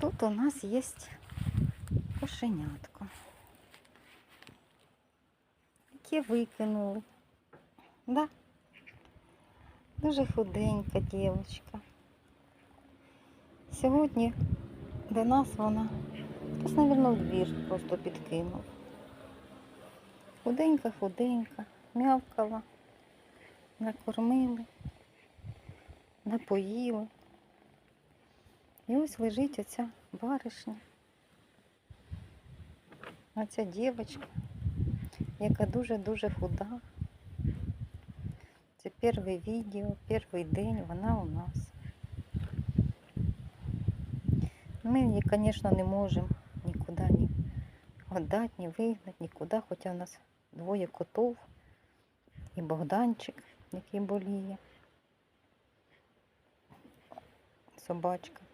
Тут у нас є кошенятко. Яке викинули. Да? Дуже худенька дівчинка. Сьогодні до нас вона, хтось, мабуть, двір просто підкинув. Худенька, худенька, м'явкала, накормили, напоїли. І ось лежить оця баришня. Оця дівчинка, яка дуже-дуже худа. Це перше відео, перший день вона у нас. Ми її, звісно, не можемо нікуди ні віддати, ні вигнати, нікуди, хоча у нас двоє котов і Богданчик, який боліє. Собачка.